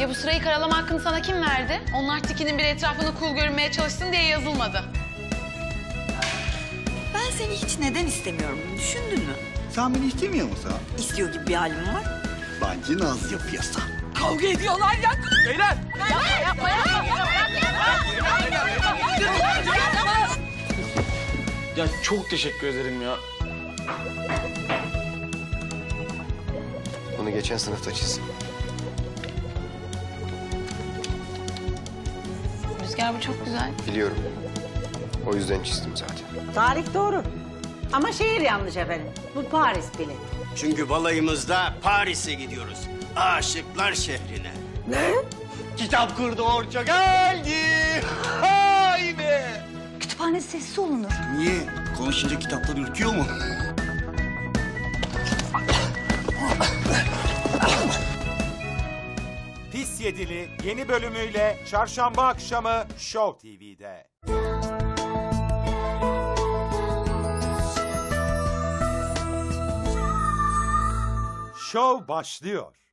Ya bu sırayı karalama hakkını sana kim verdi? Onlar tikinin bir etrafını cool görünmeye çalışsın diye yazılmadı. Ben seni hiç neden istemiyorum düşündün mü? Sen beni istemiyor musun? İstiyor gibi bir halim var. Bence naz yapıyorsun. Kavga ediyorlar ya. Beyler! Ya çok teşekkür ederim ya. Bunu geçen sınıfta çizdim. Rüzgar bu çok güzel. Biliyorum. O yüzden çizdim zaten. Tarih doğru. Ama şehir yanlış efendim. Bu Paris bileti. Çünkü balayımızda Paris'e gidiyoruz. Aşıklar şehrine. Kitap kurdu Orço geldi. Hay be. Kütüphane sessiz olunur. Niye? Konuşunca kitaplar ürküyor mu? Pis Yedili yeni bölümüyle çarşamba akşamı Show TV'de. Show başlıyor.